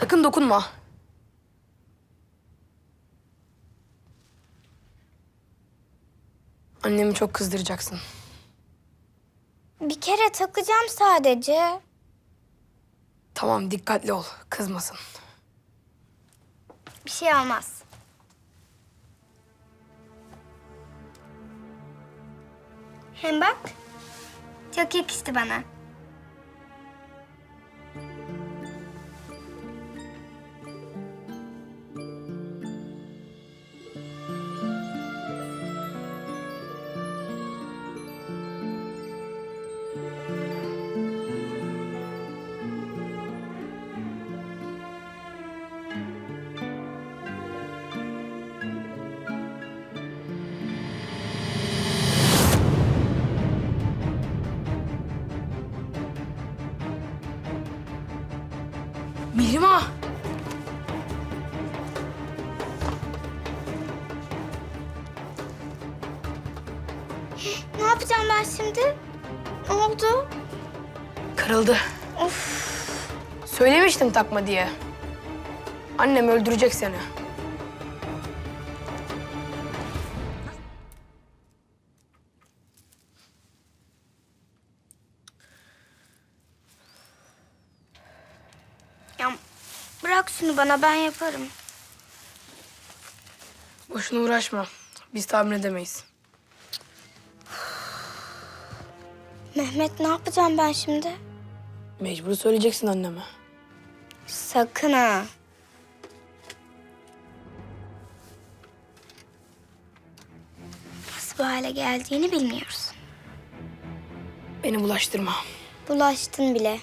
Sakın dokunma. Annemi çok kızdıracaksın. Bir kere takacağım sadece. Tamam dikkatli ol. Kızmasın. Bir şey olmaz. Hem bak. Çok yakıştı bana. Kırıldı. Of. Söylemiştim takma diye. Annem öldürecek seni. Ya bırak şunu bana ben yaparım. Boşuna uğraşma. Biz tahmin edemeyiz. Mehmet ne yapacağım ben şimdi? Mecbur söyleyeceksin anneme. Sakın ha. Nasıl bu hale geldiğini bilmiyoruz. Beni bulaştırma. Bulaştın bile.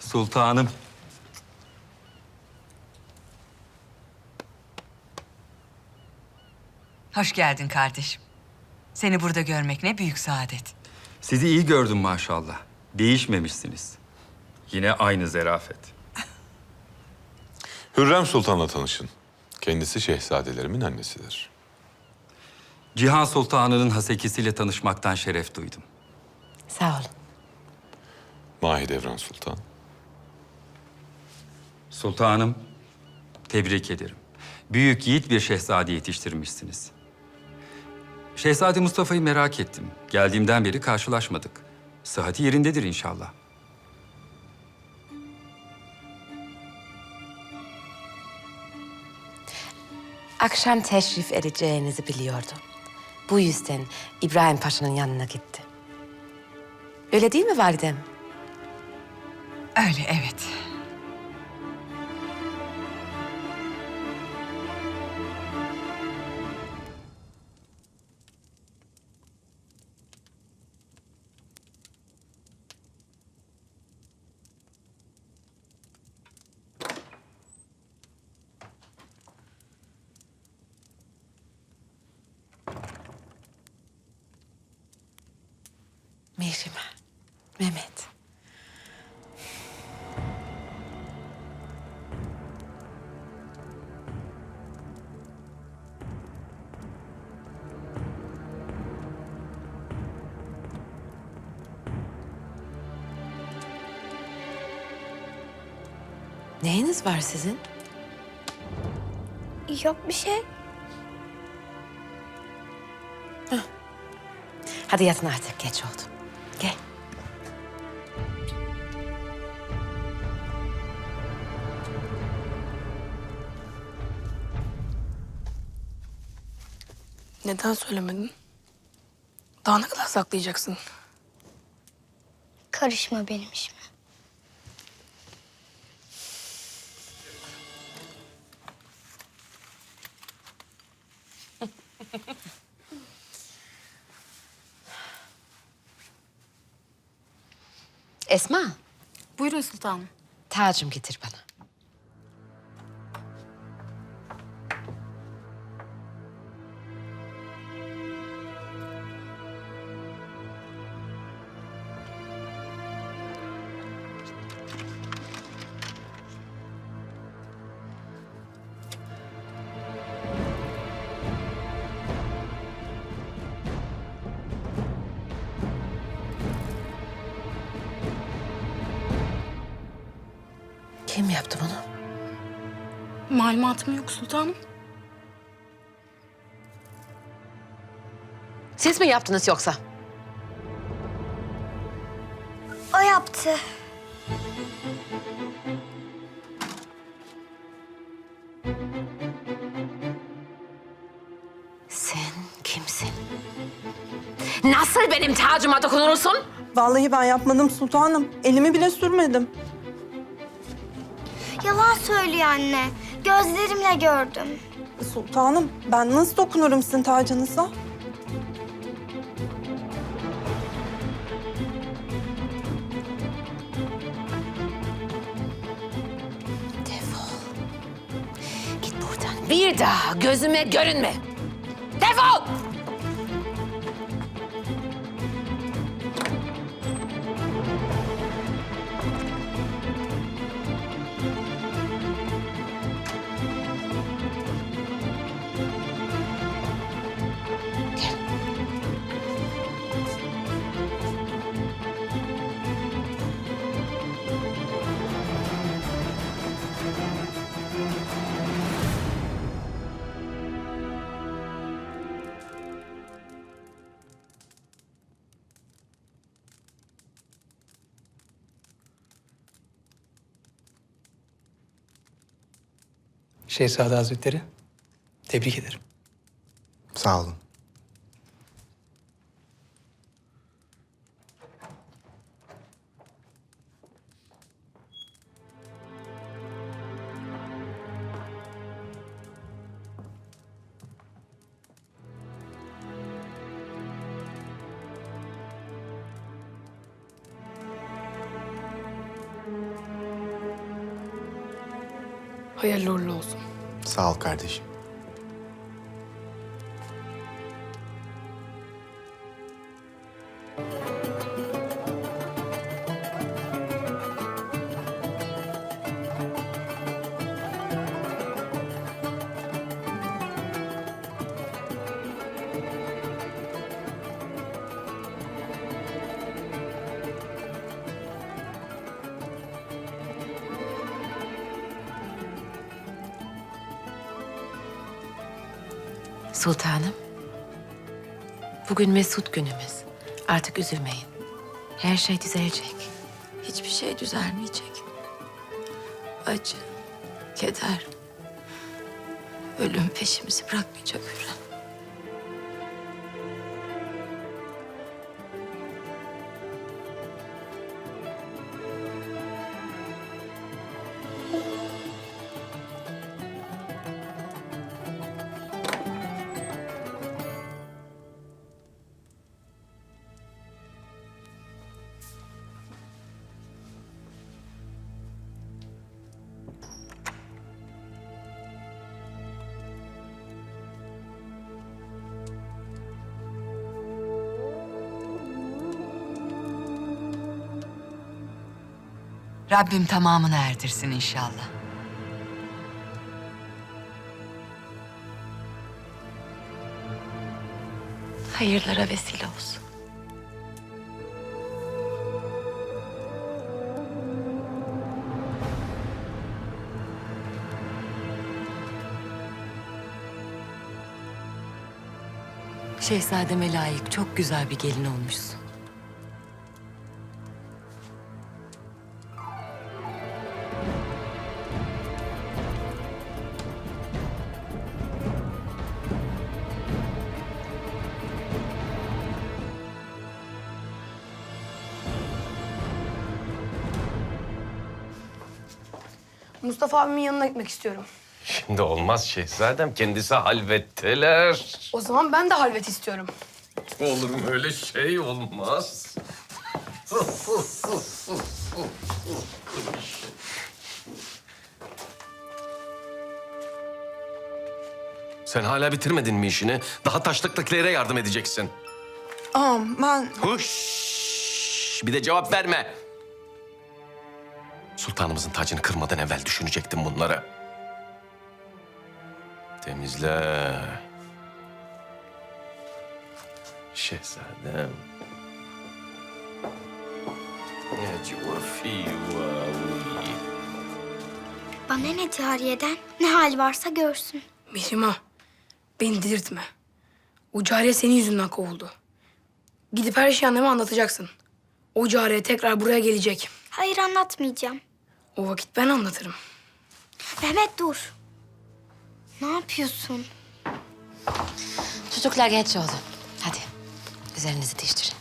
Sultanım. Hoş geldin kardeşim. Seni burada görmek ne büyük saadet. Sizi iyi gördüm maşallah. Değişmemişsiniz. Yine aynı zerafet. Hürrem Sultan'la tanışın. Kendisi şehzadelerimin annesidir. Cihan Sultanı'nın hasekisiyle tanışmaktan şeref duydum. Sağ olun. Mahidevran Sultan. Sultanım, tebrik ederim. Büyük yiğit bir şehzade yetiştirmişsiniz. Şehzade Mustafa'yı merak ettim. Geldiğimden beri karşılaşmadık. Sıhhati yerindedir inşallah. Akşam teşrif edeceğinizi biliyordum. Bu yüzden İbrahim Paşa'nın yanına gitti. Öyle değil mi validem? Öyle evet. Neyiniz var sizin? Yok bir şey. Hadi yatın artık, geç oldu. Gel. Neden söylemedin? Daha ne kadar saklayacaksın? Karışma benim işime. Esma, Buyurun sultanım. tacım getir bana. Kim yaptı bunu? Malumatım yok sultanım. Siz mi yaptınız yoksa? O yaptı. Sen kimsin? Nasıl benim tacıma dokunursun? Vallahi ben yapmadım sultanım. Elimi bile sürmedim. Yalan söylüyor anne. Gözlerimle gördüm. Sultanım ben nasıl dokunurum sizin tacınıza? Defol. Git buradan. Bir daha gözüme görünme. Defol! Şehzade Hazretleri, tebrik ederim. Sağ olun. Hayırlı uğurlu olsun. Sağ ol kardeşim. Sultanım. Bugün mesut günümüz. Artık üzülmeyin. Her şey düzelecek. Hiçbir şey düzelmeyecek. Acı, keder, ölüm peşimizi bırakmayacak Hürrem. Rabbim tamamını erdirsin inşallah. Hayırlara vesile olsun. Şehzademe layık çok güzel bir gelin olmuşsun. Mustafa abimin yanına gitmek istiyorum. Şimdi olmaz şehzadem. Kendisi halvetteler. O zaman ben de halvet istiyorum. Olur mu öyle şey olmaz. Sen hala bitirmedin mi işini? Daha taşlıktakilere yardım edeceksin. Ağam ben Huş! Bir de cevap verme. Sultanımızın tacını kırmadan evvel düşünecektim bunları. Temizle. Şehzadem. Bana ne cariyeden? Ne hal varsa görsün. Mihrimah, beni delirtme. O cariye senin yüzünden kovuldu. Gidip her şeyi anneme anlatacaksın. O cariye tekrar buraya gelecek. Hayır anlatmayacağım. O vakit ben anlatırım. Mehmet dur. Ne yapıyorsun? Çocuklar geç oldu. Hadi üzerinizi değiştirin.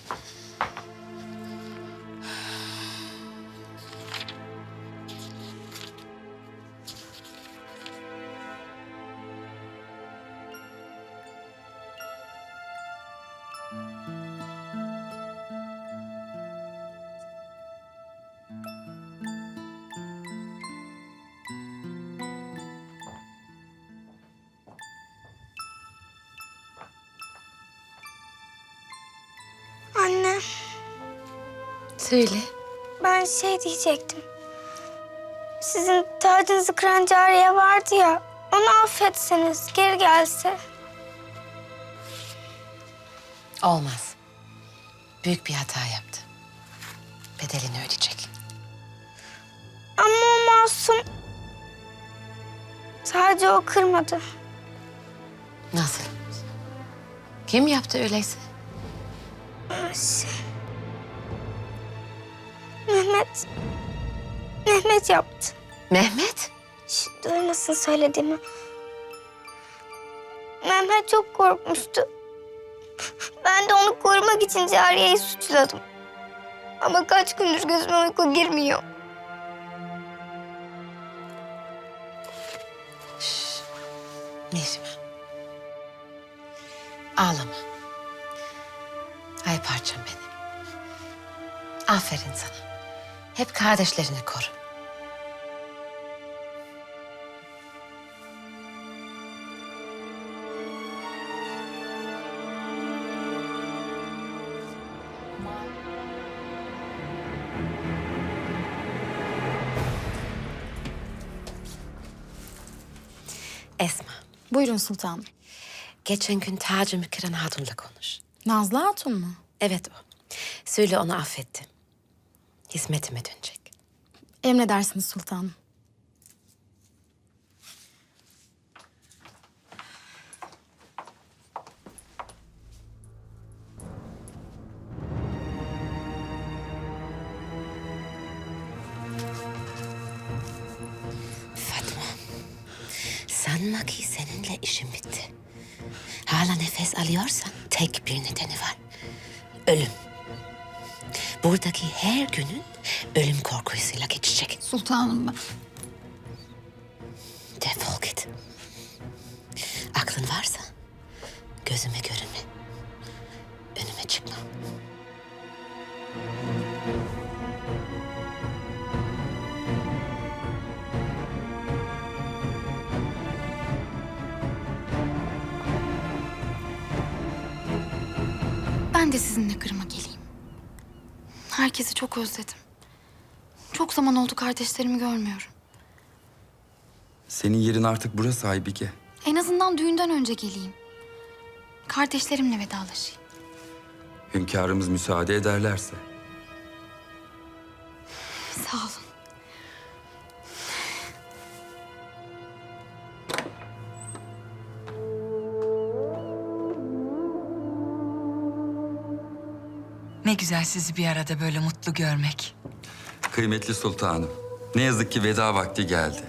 Anne Söyle. ben şey diyecektim. Sizin tacınızı kıran cariye vardı ya. Onu affetseniz geri gelse. Olmaz. Büyük bir hata yaptı. Bedelini ödeyecek. Ama o masum. Sadece o kırmadı. Nasıl? Kim yaptı öyleyse? Şey... Mehmet. Mehmet yaptı. Mehmet? Şş, duymasın söylediğimi. Mehmet çok korkmuştu. Ben de onu korumak için Cariye'yi suçladım. Ama kaç gündür gözüme uyku girmiyor. Mihrimah. Ağlama. Ay parçam benim. Aferin sana. Hep kardeşlerini koru. Esma, Buyurun sultanım. geçen gün tacımı kıran hatunla konuş. Nazlı Hatun mu? Evet o. Söyle onu affettim. Hizmetime dönecek. Emredersiniz sultanım. Fatma, sanma ki seninle işim bitti. Hala nefes alıyorsan tek bir nedeni var. Ölüm. Buradaki her günün ölüm korkusuyla geçecek. Sultanım Ben de sizinle Kırım'a geleyim. Herkesi çok özledim. Çok zaman oldu kardeşlerimi görmüyorum. Senin yerin artık burası Aybike. En azından düğünden önce geleyim. Kardeşlerimle vedalaşayım. Hünkârımız müsaade ederlerse. Sağ olun. Ne güzel sizi bir arada böyle mutlu görmek. Kıymetli sultanım, ne yazık ki veda vakti geldi.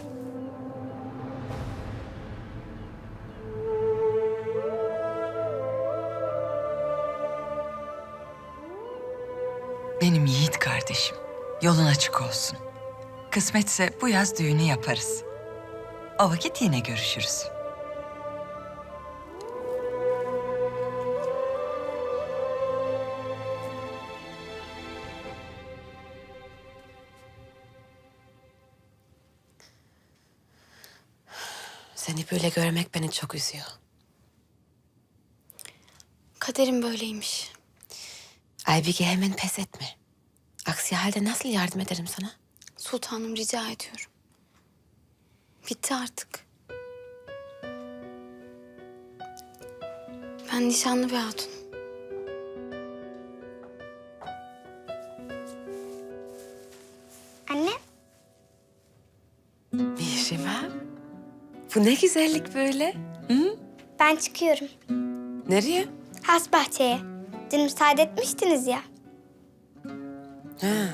Benim yiğit kardeşim. Yolun açık olsun. Kısmetse bu yaz düğünü yaparız. O vakit yine görüşürüz. Seni böyle görmek beni çok üzüyor. Kaderim böyleymiş. Aybike hemen pes etme. Aksi halde nasıl yardım ederim sana? Sultanım rica ediyorum. Bitti artık. Ben nişanlı bir hatun. Bu ne güzellik böyle. Ben çıkıyorum. Nereye? Has bahçeye. Dün müsaade etmiştiniz ya. Ha.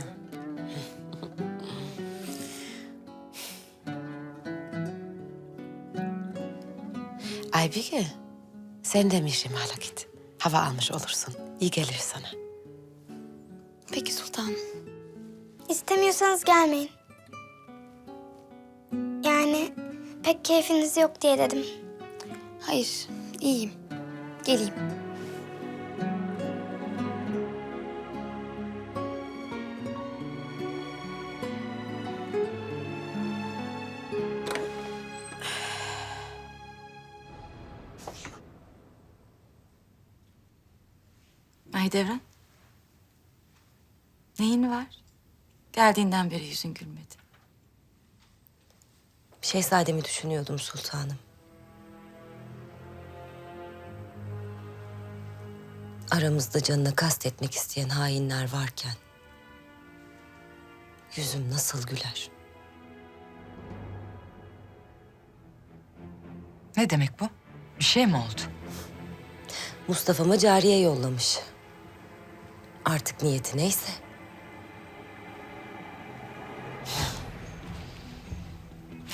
Aybike, sen de Mişimal'a git. Hava almış olursun. İyi gelir sana. Peki sultanım. İstemiyorsanız gelmeyin. Yani pek keyfiniz yok diye dedim. Hayır, iyiyim. Geleyim. Mahidevran. Neyin var? Geldiğinden beri yüzün gülmedi. Şehzademi düşünüyordum sultanım. Aramızda canına kastetmek isteyen hainler varken... ...yüzüm nasıl güler? Ne demek bu? Bir şey mi oldu? Mustafa'ma cariye yollamış. Artık niyeti neyse.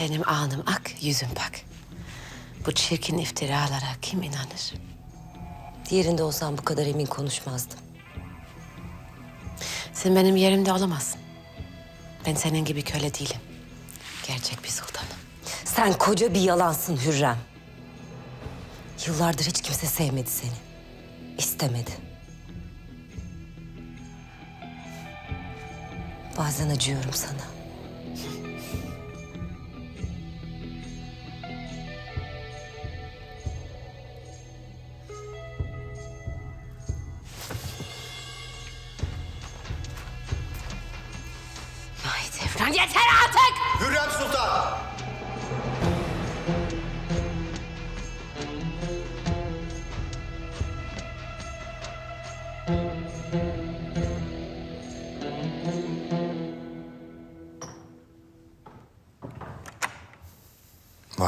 Benim alnım ak, yüzüm bak. Bu çirkin iftiralara kim inanır? Diğerinde olsam bu kadar emin konuşmazdım. Sen benim yerimde olamazsın. Ben senin gibi köle değilim. Gerçek bir sultanım. Sen koca bir yalansın Hürrem. Yıllardır hiç kimse sevmedi seni. İstemedi. Bazen acıyorum sana.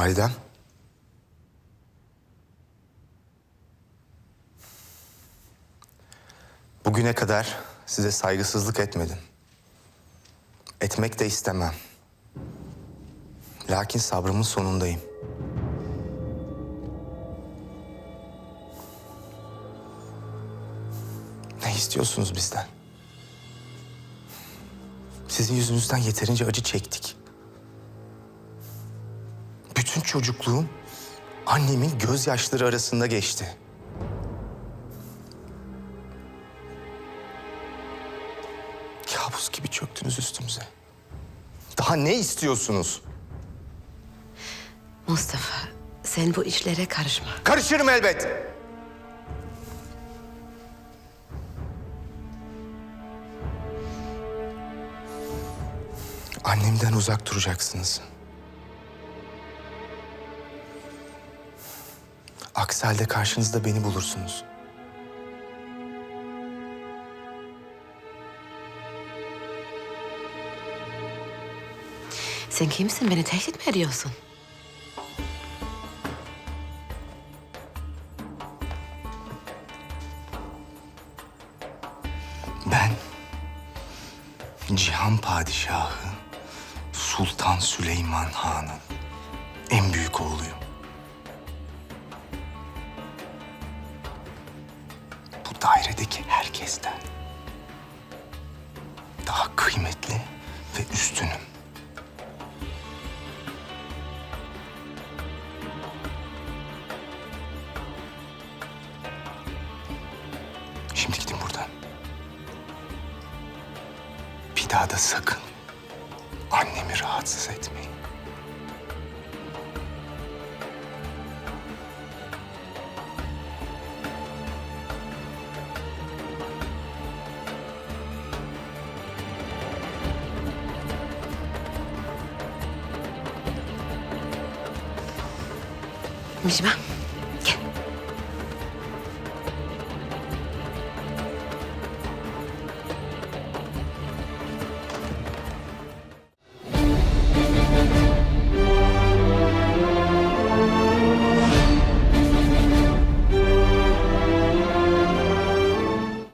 Validem. Bugüne kadar size saygısızlık etmedim. Etmek de istemem. Lakin sabrımın sonundayım. Ne istiyorsunuz bizden? Sizin yüzünüzden yeterince acı çektik. Çocukluğum annemin gözyaşları arasında geçti. Kabus gibi çöktünüz üstümüze. Daha ne istiyorsunuz? Mustafa, sen bu işlere karışma. Karışırım elbet. Annemden uzak duracaksınız. Aksi halde karşınızda beni bulursunuz. Sen kimsin? Beni tehdit mi ediyorsun? Ben Cihan Padişahı Sultan Süleyman Han'ın en büyük oğluyum. Dairedeki herkesten daha kıymetli ve üstünüm. Şimdi gidin buradan. Bir daha da sakın annemi rahatsız etmeyin. Mişma,